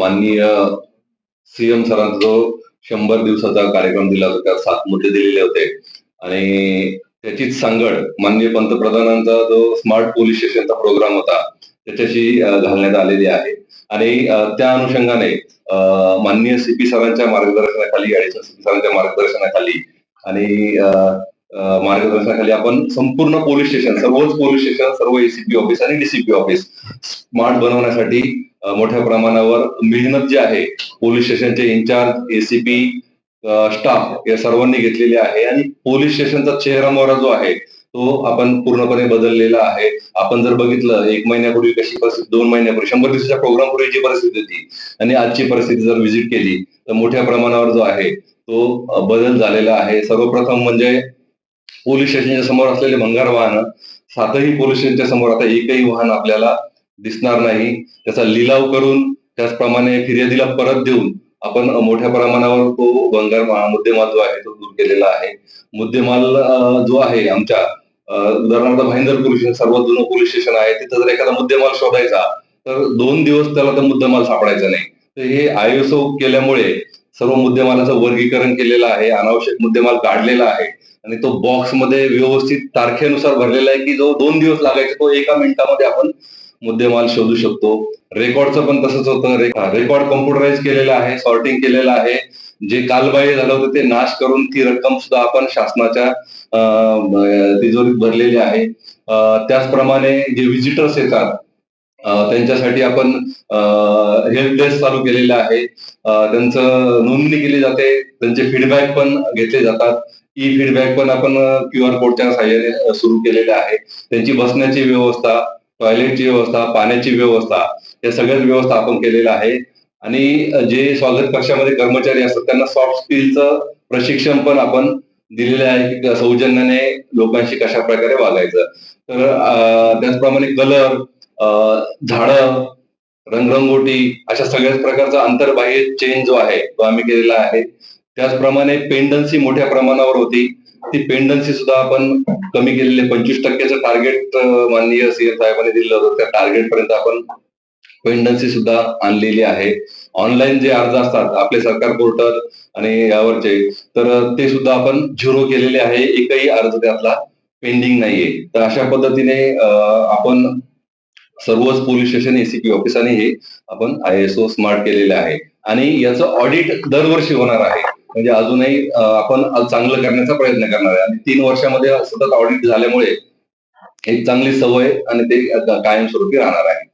माननीय सीएम सरांचा जो शंभर दिवसाचा कार्यक्रम दिला होता त्यात सात मुद्दे दिलेले होते. आणि त्याचीच सांगड माननीय पंतप्रधानांचा जो स्मार्ट पोलीस स्टेशनचा प्रोग्राम होता त्याच्याशी घालण्यात आलेली आहे. आणि त्या अनुषंगाने माननीय सीपी सरांच्या मार्गदर्शनाखाली ऍडिशनल सीपी सरांच्या मार्गदर्शनाखाली आणि मार्गदर्शनाखाली आपण संपूर्ण पोलीस स्टेशन सर्वच पोलीस स्टेशन सर्व एसीपी ऑफिस आणि डीसीपी ऑफिस स्मार्ट बनवण्यासाठी मोठ्या प्रमाणावर मेहनत जी आहे पोलीस स्टेशनचे इन्चार्ज एसीपी स्टाफ या सर्वांनी घेतलेली आहे आणि पोलीस स्टेशनचा चेहरा मोहरा जो आहे तो आपण पूर्णपणे बदललेला आहे. आपण जर बघितलं एक महिन्यापूर्वी कशी परिस्थिती दोन महिन्यापूर्वी शंभर दिवसाच्या प्रोग्रामपूर्वी जी परिस्थिती होती आणि आजची परिस्थिती जर व्हिजिट केली तर मोठ्या प्रमाणावर जो आहे तो बदल झालेला आहे. सर्वप्रथम म्हणजे पोलीस स्टेशनच्या समोर असलेले भंगार वाहन सातही पोलीस स्टेशनच्या समोर आता एकही वाहन आपल्याला दिसणार नाही. त्याचा लिलाव करून त्याचप्रमाणे फिर्यादीला परत देऊन आपण मोठ्या प्रमाणावर तो बंगार मुद्देमाल जो आहे तो दूर केलेला आहे. मुद्देमाल जो आहे आमच्या उदाहरणार्थ भाईंदर पोलीस स्टेशन सर्वात जुनं पोलीस स्टेशन आहे तिथं जर एखादा मुद्देमाल शोधायचा तर दोन दिवस त्याला तर मुद्देमाल सापडायचा नाही. तर हे आयएसओ केल्यामुळे सर्व मुद्देमालाचं वर्गीकरण केलेलं आहे अनावश्यक मुद्देमाल काढलेला आहे. आणि तो बॉक्समध्ये व्यवस्थित तारखेनुसार भरलेला आहे की जो दोन दिवस लागायचा तो एका मिनिटामध्ये आपण मुद्देमाल शोधू शकतो. रेकॉर्डचं पण तसंच होतं. रेकॉर्ड कम्प्युटराईज केलेलं आहे सॉर्टिंग केलेलं आहे. जे कालबाह्य झालं होतं ते नाश करून ती रक्कम सुद्धा आपण शासनाच्या तिजोरीत भरलेली आहे. त्याचप्रमाणे जे व्हिजिटर्स येतात त्यांच्यासाठी आपण हेल्प डेस्क चालू केलेलं आहे. त्यांचं नोंदणी केली जाते. त्यांचे फीडबॅक पण घेतले जातात. ई फीडबॅक पण आपण क्यू आर कोडच्या सहाय्याने सुरू केलेले आहे. त्यांची बसण्याची व्यवस्था टॉयलेटची व्यवस्था पाण्याची व्यवस्था या सगळ्याच व्यवस्था आपण केलेल्या आहे आणि जे स्वागत कक्षामध्ये कर्मचारी असतात त्यांना सॉफ्ट स्किलचं प्रशिक्षण पण आपण दिलेलं आहे की सौजन्याने लोकांशी कशा प्रकारे वागायचं. तर त्याचप्रमाणे कलर झाडं रंगरंगोटी अशा सगळ्याच प्रकारचा आंतरबाह्य चेंज जो आहे तो आम्ही केलेला आहे त्याचप्रमाणे पेंडन्सी मोठ्या प्रमाणावर होती. ती पेंडन्सी सुद्धा आपण कमी केलेली पंचवीस टक्क्याचं टार्गेट माननीय सीएम साहेबांनी दिलं होतं. त्या टार्गेट पर्यंत आपण पेंडन्सी सुद्धा आणलेली आहे. ऑनलाईन जे अर्ज असतात आपले सरकार पोर्टल आणि यावरचे तर ते सुद्धा आपण झिरो केलेले आहे. एकही अर्ज त्यातला पेंडिंग नाहीये. तर अशा पद्धतीने आपण सर्वच पोलीस स्टेशन एसीपी ऑफिसाने हे आपण आय एस ओ स्मार्ट केलेले आहे. आणि याचं ऑडिट दरवर्षी होणार आहे. म्हणजे अजूनही आपण चांगलं करण्याचा प्रयत्न करणार आहे. आणि तीन वर्षामध्ये सतत ऑडिट झाल्यामुळे एक चांगली सवय आणि ते कायमस्वरूपी राहणार आहे.